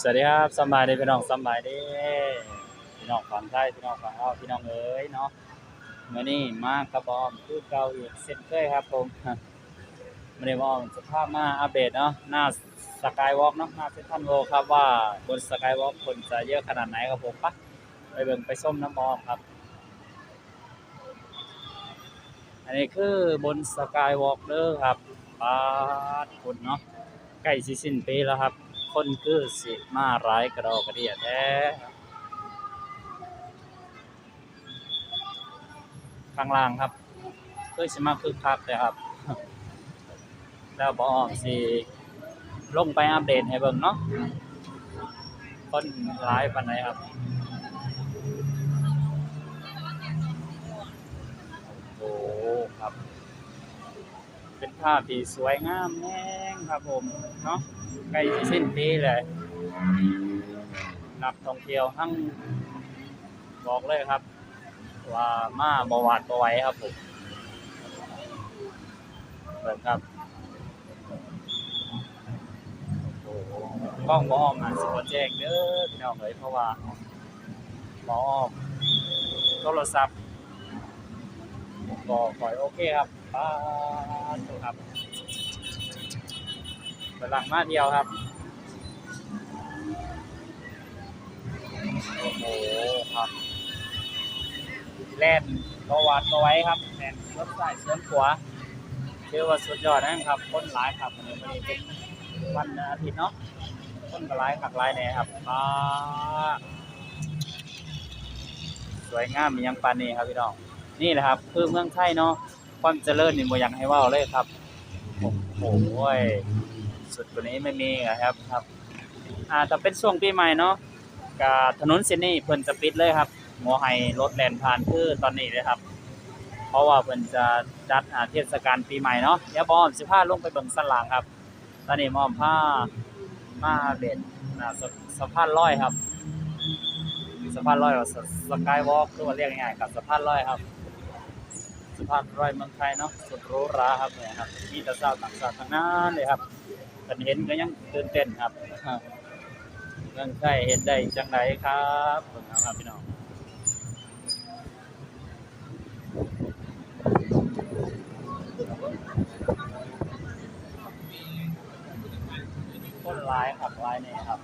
สวัสดีครับสบายดีพี่น้องสบายดีพี่น้องฝั่งไทยพี่น้องฝั่งลาวพี่น้องเอ๋ยเนาะมื้อนี้มากระบอมคือเก่าอีกเช่นเคยครับผมมื้อนี้บอมสภาพมาอัปเดตเนาะหน้าสกายวอล์กเนาะหน้าเซนทรัลโวครับว่าบนสกายวอล์กคนจะเยอะขนาดไหนครับผมปะไปเบิ่งไปส้มน้ำบอมครับ อันนี้คือบนสกายวอล์กเด้อครับปาดคนเนาะใกล้สิสิ้นปีแล้วครับ คนคือสิมาร้ายกระดอกระเดียแท้ข้างล่างครับคือสิมาคือคักเลยครับ แล้วบออมสิลงไปอัปเดตให้เบิ่งเนาะคนร้ายปานใดครับโอ้โหครับ เป็นภาพที่สวยงามแน่งครับผมเนาะ ใกล้สิสิ้นปีเลยนักท่องเที่ยวทั้งบอกเลยครับ ว่ามาบวาดบไหวครับผมเบิ่งครับโอ้โหกล้องบอมมาสิบแจ้งเด้อพี่น้องเลยเพราะว่าบอมโทรศัพท์ก็ขอยโอเคครับป้าดครับ กำลังมาเที่ยวครับ โอ้โหครับแล่นก็วัดก็ไว้ครับแล่นรถสายเส้นขวาเชื่อว่าสุดยอดนะครับคนหลายครับวันนี้เป็นวันอาทิตย์เนาะคนก็หลายขักหลายแน่ครับป้าสวยงามมียังปานนี้ครับพี่น้องนี่แหละครับ คือเมืองไทยเนาะความเจริญนี่บ่อยากให้เว้าเลยครับ โอ้โห สุดกว่านี้ไม่มีครับครับอ่าแต่เป็นช่วงปีใหม่เนาะกาถนนเส้นนี้เพิ่นจะปิดเลยครับบ่ให้รถแล่นผ่านคือตอนนี้เลยครับ เพราะว่าเพิ่นจะจัดเทศกาลปีใหม่เนาะเดี๋ยวบอมสิพาลงไปเบิ่งสันหลังครับ ตอนนี้มอมพามาเบ็ดอ่าสะสะพานลอยครับสะพานลอยว่าสกายวอล์กคือว่าเรียกง่ายๆครับสะพานลอยครับสะพานลอยเมืองไทยเนาะสุดรูหราครับเนี่ยครับมีแต่ชาวต่างชาติทั้งนั้นเลยครับ นเห็นก็ยังตื่นเต้นครับเมืองไทยเห็นได้จังไดครับเบิ่งเอาครับพี่น้องคนร้ายครับร้ายเนี่ยครับ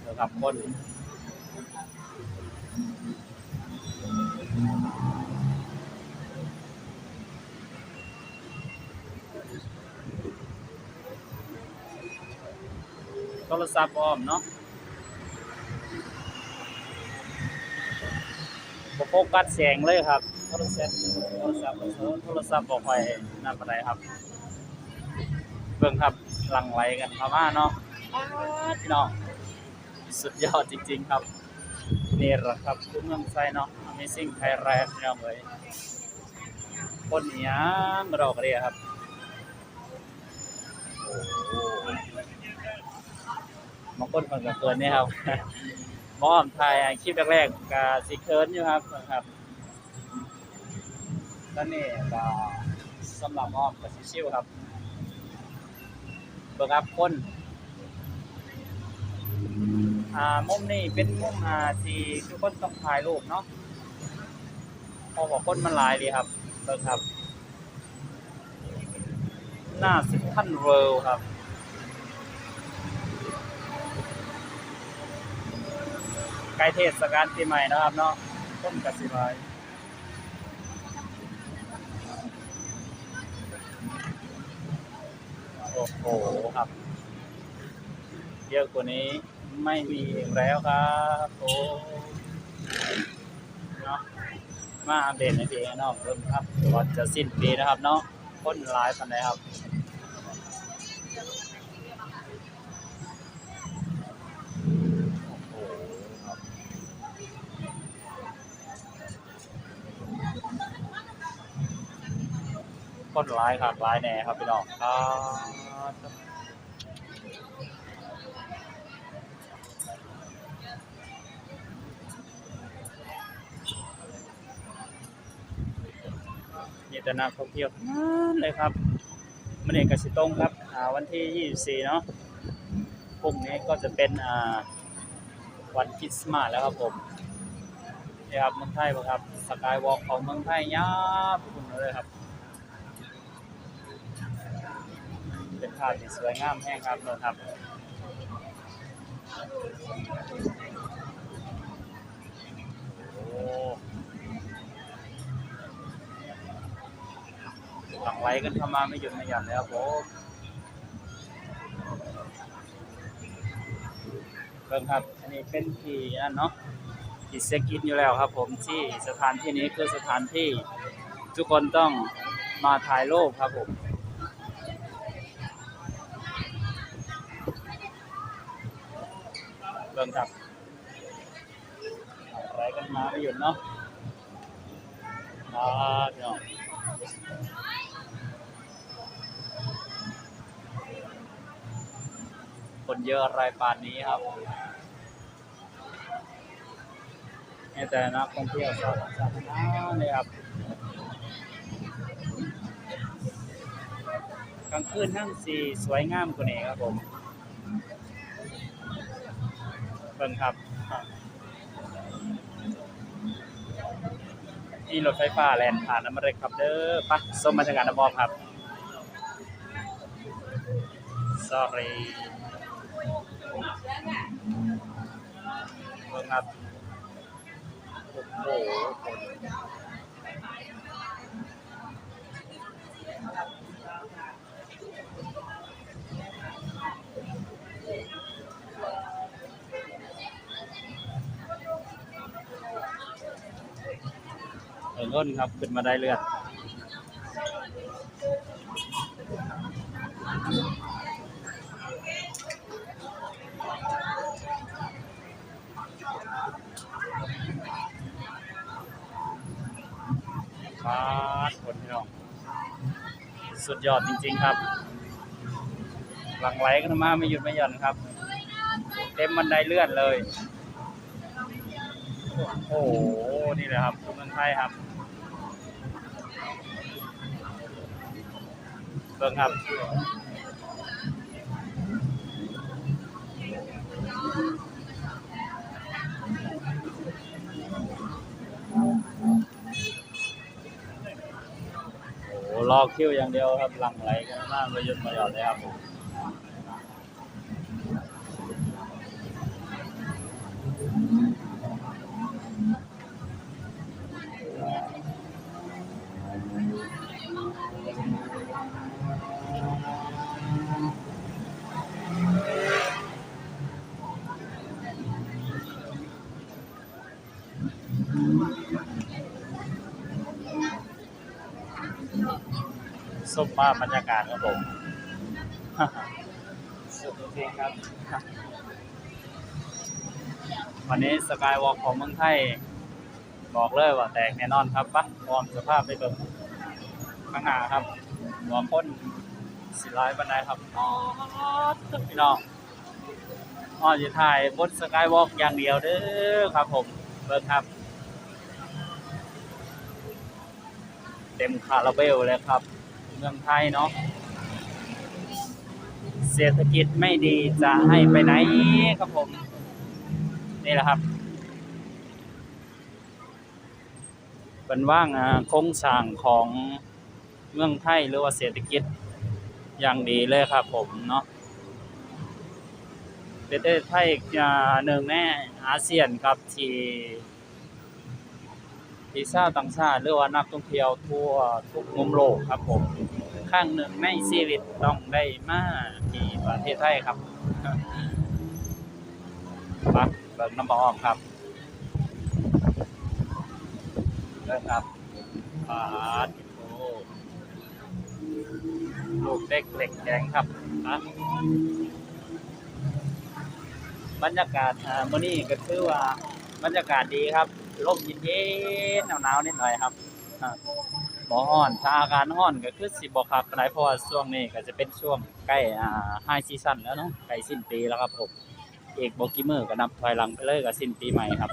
เกี่ยวกับคน โทรศัพท์อ้อมเนาะบโฟกัสแสงเลยครับ โทรศัพท์โทรศัพท์โทรศัพท์บ่ค่อยนั่นปานใดครับ เบิ่งครับหลังไหลกันเข้ามาเนาะพี่น้องสุดยอดจริง ๆครับ นี่แหละครับคือเมืองไทยเนาะ Amazing Thailand พี่น้องเอ้ยคนอิหยังรอกเรียครับโอ้ โหบางคนเพิ่นก็เกินนี่ครับมอมถ่ายคลิปแรกๆก็สิเคินอยู่ครับครับตอนนี้ก็สำหรับมอมก็สิชิวครับเบิ่งครับคนอ่ามุมนี้เป็นมุมอ่าที่ทุกคนต้องถ่ายรูปเนาะพราะว่าคนมันลายดีครับเบิ่งครับ หน้าสิบพันเวิลครับ ใกล้เทศกาลปีใหม่นะครับเนาะต้นกระสิบายโอ้โหครับ เยอะกว่านี้ไม่มีอีกแล้วครับโอ้เนาะมาอัปเดตในปีนอกเพิ่มครับก่อนจะสิ้นปีนะครับเนาะคนหลายปันไหนครับ โอ้โหครับ คนร้ายครับร้ายแน่ครับพี่น้องครับมีแต่นักท่องเที่ยวนั้นเลยครับมันเองกสิตรงครับอ่าวันที่ 24 เนาะพรุ่งนี้ก็จะเป็นอ่าวันคริสต์มาสแล้วครับผมนี่ครับเมืองไทยบ่ครับ สกายวอล์กของเมืองไทยยาวไปถึงเลยครับ เป็นภาพที่สวยงามแห้งครับนนครับโอ้หลังไหลกันเข้ามาไม่หยุดไม่หย่อนเลยครับผมเบิ่งครับ อันนี้เป็นที่นั่นเนาะที่เซ็กินอยู่แล้วครับ ผมที่สถานที่นี้คือสถานที่ทุกคนต้องมาถ่ายรูปครับผม บิ่งครับอะไรกันมาไม่หยุดเนาะมาพี่น้องคนเยอะอะไรป่านนี้ครับนี่แต่นักท่องเที่ยวชาวต่างชาตินะเลยครับกลางคืนนั่งสีสวยงามกว่านี้ครับผม เบิ่งครับนี่รถไฟฟ้าแลนผ่านน้ำมันเลยครับเด้อปะส้มมาจากาศน้ำบอมครับ sorry เบิ่งครับโอ้โหคน เออก้นครับขึ้นมาได้เลือดฟาดคนพี่น้องสุดยอดจริง ๆ ครับ หลังไหลกันมาไม่หยุดไม่หย่อนครับ เต็มบันไดเลื่อนเลย โอ้โห นี่แหละครับเมืองไทยครับ เบิ่งครับโอ้โหรอคิวอย่างเดียวครับหลังไหลกันมากเลยยุดมาหยอนเลยครับผม ส้มมาบรรยากาศครับผมสุดจริงๆครับ วันนี้สกายวอล์กของเมืองไทย บอกเลยว่าแตกแน่นอนครับปะวอร์มสภาพไปเบิ่งข้างหน้าครับหัวคนสิร้ายบันไดครับอ๋อพี่น้องอ๋อจะถ่ายบนสกายวอล์กอย่างเดียวเด้อครับผมเบิ่งครับ เต็มคาราเบลเลยครับ เมืองไทยเนาะเศรษฐกิจไม่ดีจะให้ไปไหนครับผม นี่แหละครับเป็นว่างอ่าโครงสร้างของเมืองไทยหรือว่าเศรษฐกิจอย่างดีเลยครับผมเนาะประเทศไทยอ่าหนึ่งในอาเซียนครับที่ที่ชาวต่างชาติหรือว่านักท่องเที่ยวทั่วทุกมุมโลกครับผม ครั้งหนึ่งในชีวิตต้องได้มาที่ประเทศไทยครับปักเบิ่งน้ำบออกครับเริ่มครับปาดโอ้ลูกเด็กเหล็กแดงครับอะบรรยากาศอ่ามื้อนี้ก็คือว่าบรรยากาศดีครับลมเย็นๆหนาวๆนิดหน่อยครับ บ่ฮ้อนถ้าอากาศร้อนก็คือสิบ่คักปานใดเพราะว่าช่วงนี้ก็จะเป็นช่วงใกล้อ่าไฮซีซั่นแล้วเนาะใกล้สิ้นปีแล้วครับผมเอกโบกิเมอร์ก็นับถอยหลังไปเลยกับสิ้นปีใหม่ครับ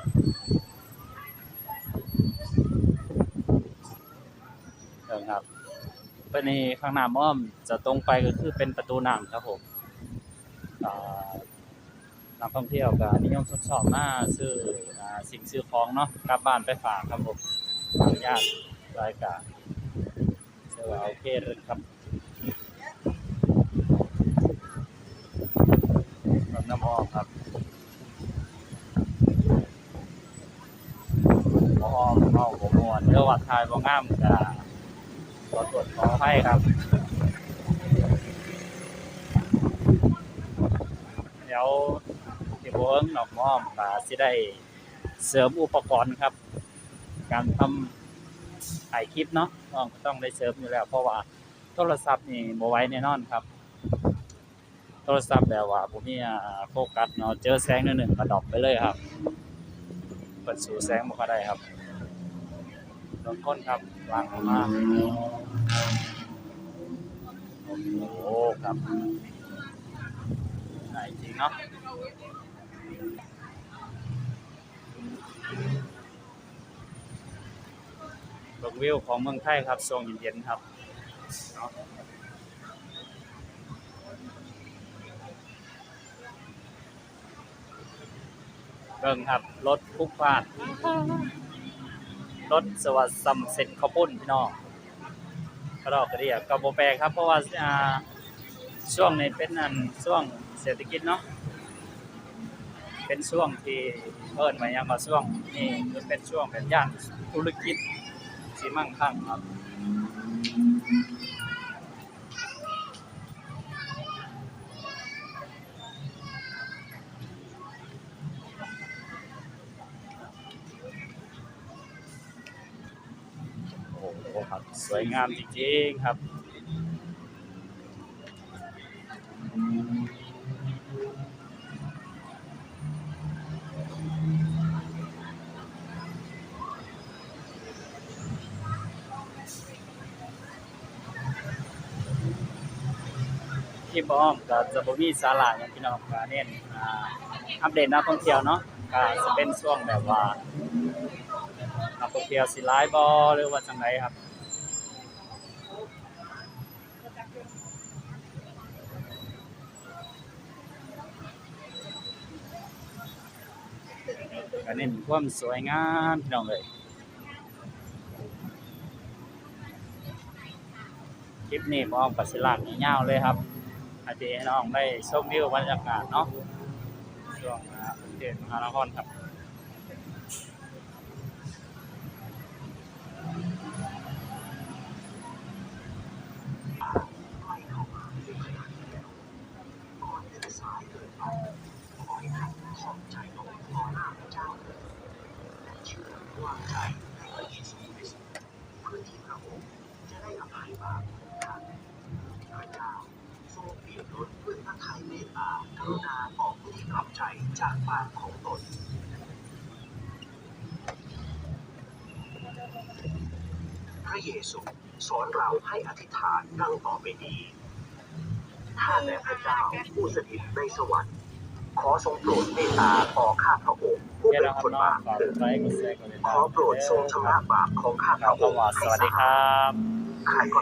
เดินครับไปในข้างหน้าม่อมจะตรงไปก็คือเป็นประตูน้ำครับผมนักท่องเที่ยวก็นิยมชมชอบมาซื้ออสิ่งซื้อของเนาะกลับบ้านไปฝากครับผมอนุญาต รายการเชื่อว่าโอเคเลยครับน้ำออกครับบ่ออกเมาบ่ม่วนเด้อว่าทายบ่งามก็ขอตรวจขอให้ครับ เดี๋ยวที่บ่เอิ้งนอกมอมก็สิได้เสริมอุปกรณ์ครับ การทำ ถ่ายคลิปเนาะต้องต้องได้เสริมอยู่แล้ว เพราะว่าโทรศัพท์นี่บไว้แน่นอนครับ โทรศัพท์แบบว่าบ่มีอ่าโฟกัสเนาะเจอแสงนิดหนึ่งก็ดอปไปเลยครับเปิดสู่แสงบ่ค่อยได้ครับลงก้นครับวางลงมาโอ้โหครับไหนจริงเนาะ วิวของเมืองไทยครับช่วงเย็นๆครับเบิ่งครับรถพุกพานรถสวัสดิ์ซัมเซ็ตข้าวปุ้นพี่น้องกระดอกกระเดียกับโบแปลกครับ เพราะว่าอ่าช่วงนี้เป็นอันช่วงเศรษฐกิจเนาะเป็นช่วงที่เอิ้นมายังมาช่วงนี้คือเป็นช่วงเป็นย่านธุรกิจ สีมั่งคั่งครับ โอ้โหครับ สวยงามจริงๆครับ ที่บ้อมก็จะบ่มีสาระอย่างพี่น้องก็เน้นอ่าอัปเดตนักท่องเที่ยวเนาะก็จะเป็นช่วงแบบว่านักท่องเที่ยวสิหลายบ่หรือว่าจังไดครับก็เน้นความสวยงามพี่น้องเลยคลิปนี้บอมกับสิลากยาวเลยครับ อาจจะให้น้องได้ชมวิวบรรยากาศเนาะช่วงอ่ากรุงเทพมหานครครับ ท่านอาออกมีความใจจากบาปของตนพระเยซูสอนเราให้อธิษฐานดังต่อไปนี้ข้าแต่พระเจ้าผู้สถิตในสวรรค์ขอทรงโปรดเมตตาต่อข้าพระองค์ผู้เป็นคนบาปเถิดขอโปรดทรงชำระบาปของข้าพระองค์สวัสดีครับใครก็